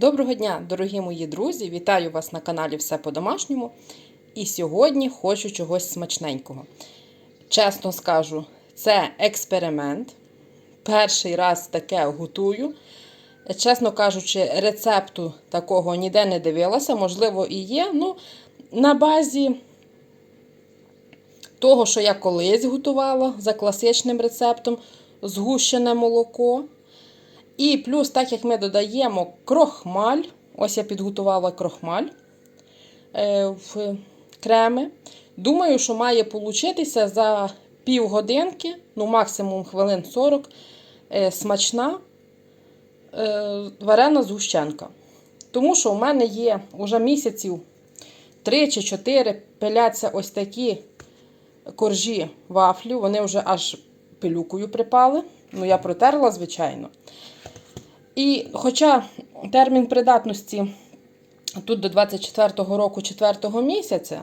Доброго дня, дорогі мої друзі! Вітаю вас на каналі Все по-домашньому. І сьогодні хочу чогось смачненького. Чесно скажу, це експеримент. Перший раз таке готую. Чесно кажучи, рецепту такого ніде не дивилася, можливо, і є. Ну, на базі того, що я колись готувала за класичним рецептом згущене молоко. І плюс, так як ми додаємо крохмаль, ось я підготувала крохмаль е, в креми. Думаю, що має получитися за півгодинки, ну максимум хвилин 40, е, смачна е, варена згущенка. Тому що в мене є вже місяців 3 чи 4 пиляться ось такі коржі вафлю, вони вже аж пилюкою припали. Ну, я протерла, звичайно. І хоча термін придатності тут до 24-го року 4-го місяця,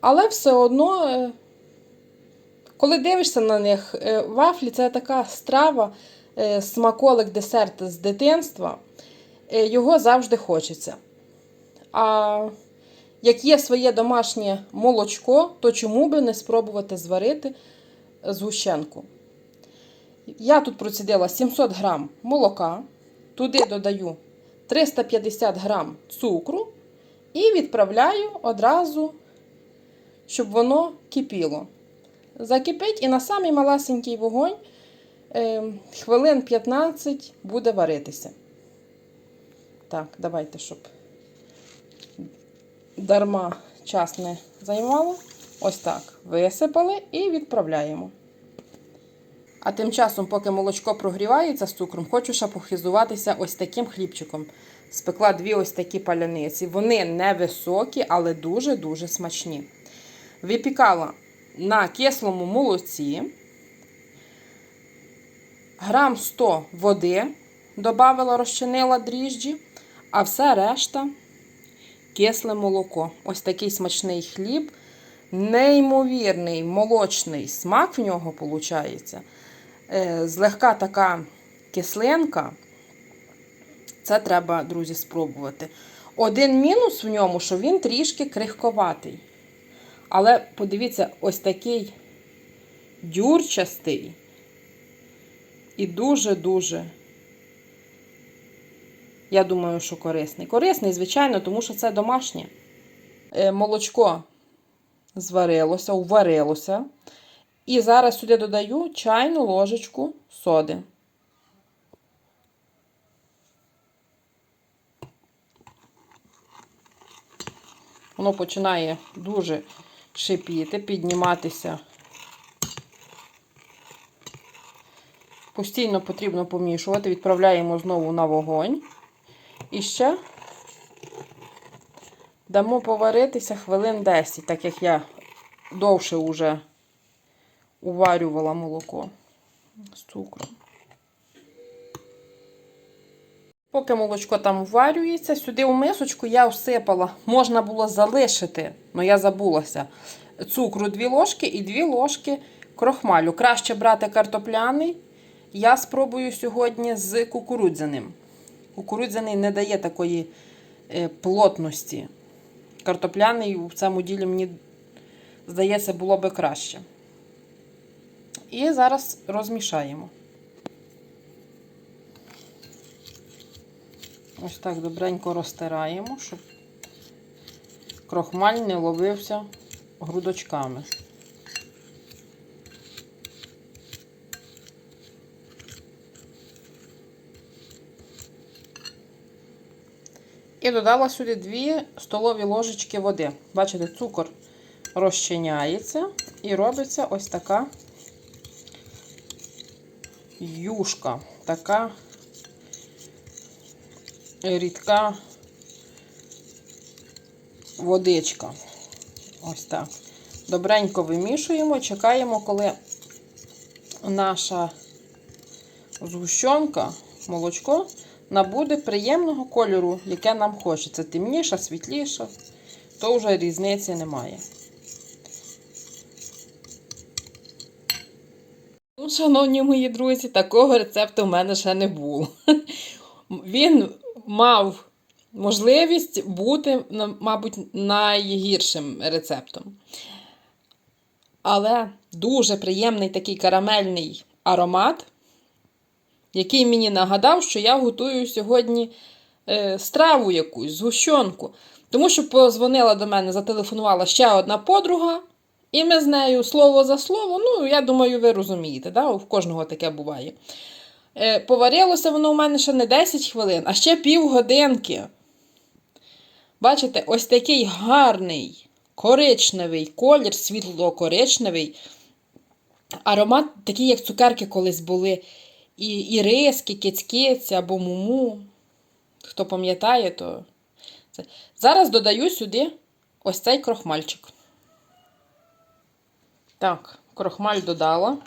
але все одно, е, коли дивишся на них, е, вафлі це така страва, е, смаколик, десерт з дитинства, його завжди хочеться. А як є своє домашнє молочко, то чому би не спробувати зварити згущенку? Я тут процідила 700 грам молока, туди додаю 350 грам цукру і відправляю одразу, щоб воно кипіло. Закипить і на самий малесенький вогонь е, хвилин 15 буде варитися. Так, давайте, щоб дарма час не займало. Ось так. Висипали і відправляємо. А тим часом, поки молочко прогрівається з цукром, хочу ще похизуватися ось таким хлібчиком. Спекла дві ось такі паляниці. Вони невисокі, але дуже-дуже смачні. Випікала на кислому молоці. Грам 100 води додавала, розчинила дріжджі, а все решта кисле молоко. Ось такий смачний хліб. Неймовірний молочний смак в нього виходить. Злегка така кислинка. Це треба, друзі, спробувати. Один мінус в ньому, що він трішки крихковатий. Але подивіться, ось такий дюрчастий і дуже-дуже, я думаю, що корисний. Корисний, звичайно, тому що це домашнє. Молочко зварилося, уварилося. І зараз сюди додаю чайну ложечку соди. Воно починає дуже шипіти, підніматися. Постійно потрібно помішувати, відправляємо знову на вогонь. І ще дамо поваритися хвилин 10, так як я довше вже уварювала молоко з цукром. Поки молочко там вварюється, сюди у мисочку я всипала, можна було залишити, але я забулася, цукру 2 ложки і 2 ложки крохмалю. Краще брати картопляний. Я спробую сьогодні з кукурудзяним. Кукурудзяний не дає такої е, плотності. Картопляний в цьому ділі, мені здається, було би краще. І зараз розмішаємо. Ось так добренько розтираємо, щоб крохмаль не ловився грудочками. І додала сюди 2 столові ложечки води. Бачите, цукор розчиняється і робиться ось така юшка, така рідка водичка. Ось так. Добренько вимішуємо, чекаємо, коли наша згущенка, молочко, набуде приємного кольору, яке нам хочеться. Темніша, світліша, то вже різниці немає. Шановні мої друзі, такого рецепту в мене ще не було. Він мав можливість бути, мабуть, найгіршим рецептом. Але дуже приємний такий карамельний аромат, який мені нагадав, що я готую сьогодні е, страву якусь, згущенку. Тому що позвонила до мене, зателефонувала ще одна подруга, і ми з нею слово за слово, ну, я думаю, ви розумієте, да? в кожного таке буває. Е, поварилося воно у мене ще не 10 хвилин, а ще півгодинки. Бачите, ось такий гарний коричневий колір, світло-коричневий. Аромат такий, як цукерки колись були. І, і риски, киць-киць або муму. Хто пам'ятає, то. Зараз додаю сюди ось цей крохмальчик. Так, крохмаль додала.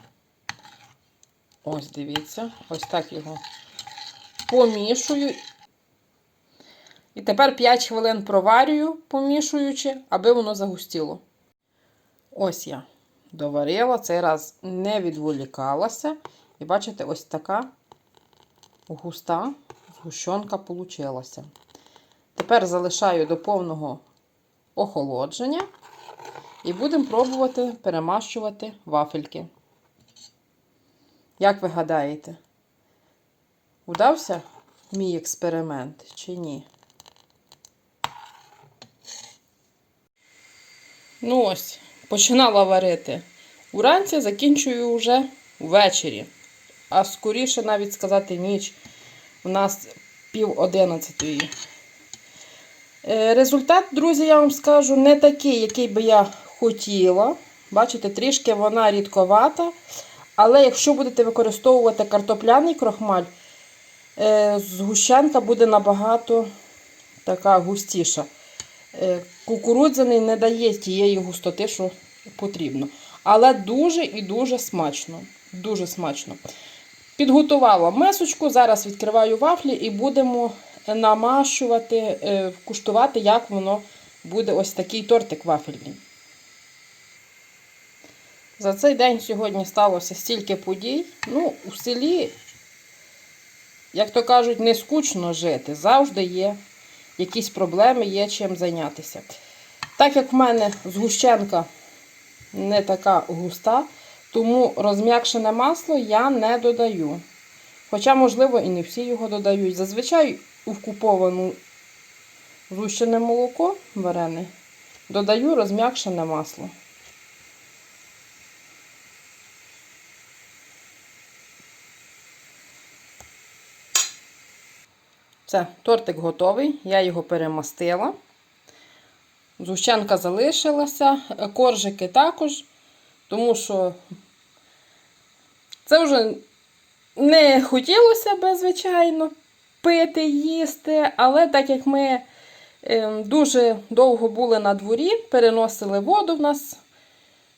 Ось, дивіться, ось так його помішую. І тепер 5 хвилин проварюю, помішуючи, аби воно загустіло. Ось я доварила, цей раз не відволікалася. І бачите, ось така густа згущенка получилася. Тепер залишаю до повного охолодження і будемо пробувати перемащувати вафельки. Як ви гадаєте, удався мій експеримент чи ні? Ну ось, починала варити уранці, закінчую вже ввечері. А скоріше навіть сказати ніч. У нас пів одинадцятої. Е, Результат, друзі, я вам скажу, не такий, який би я хотіла. Бачите, трішки вона рідковата. Але якщо будете використовувати картопляний крохмаль, е, згущенка буде набагато така густіша. Е, Кукурудзяний не дає тієї густоти, що потрібно. Але дуже і дуже смачно. Дуже смачно. Підготувала мисочку, зараз відкриваю вафлі і будемо намащувати, е, куштувати, як воно буде ось такий тортик вафельний. За цей день сьогодні сталося стільки подій. Ну, у селі, як то кажуть, не скучно жити. Завжди є якісь проблеми, є чим зайнятися. Так як в мене згущенка не така густа, тому розм'якшене масло я не додаю. Хоча, можливо, і не всі його додають. Зазвичай у вкуповану згущене молоко варене додаю розм'якшене масло. Все, тортик готовий, я його перемастила. Згущенка залишилася, коржики також, тому що це вже не хотілося би, звичайно, пити, їсти, але так як ми е, дуже довго були на дворі, переносили воду в нас,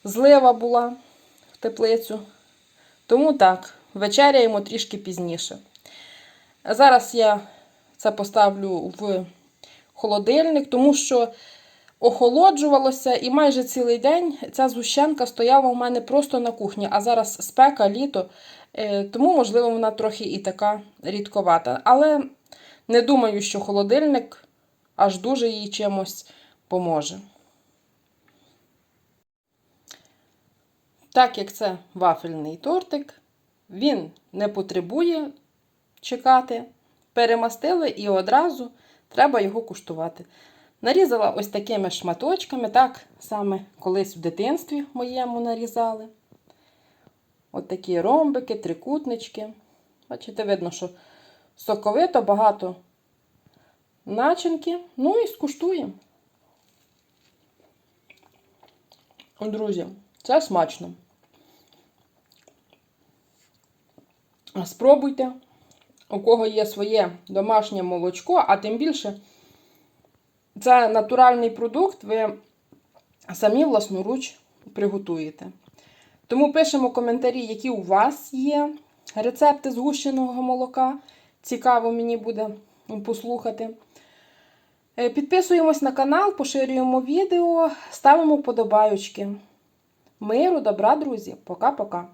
злива була в теплицю. Тому так, вечеряємо трішки пізніше. Зараз я це поставлю в холодильник, тому що охолоджувалося і майже цілий день ця згущенка стояла у мене просто на кухні, а зараз спека, літо, е, тому, можливо, вона трохи і така рідковата. Але не думаю, що холодильник аж дуже їй чимось поможе. Так як це вафельний тортик, він не потребує чекати. Перемастили і одразу треба його куштувати. Нарізала ось такими шматочками, так саме колись в дитинстві моєму нарізали. От такі ромбики, трикутнички. Бачите, видно, що соковито, багато начинки. Ну і скуштуємо. Друзі, це смачно. Спробуйте у кого є своє домашнє молочко, а тим більше це натуральний продукт, ви самі власноруч приготуєте. Тому пишемо коментарі, які у вас є рецепти згущеного молока. Цікаво мені буде послухати. Е, Підписуємось на канал, поширюємо відео, ставимо вподобайочки. Миру, добра, друзі. Пока-пока.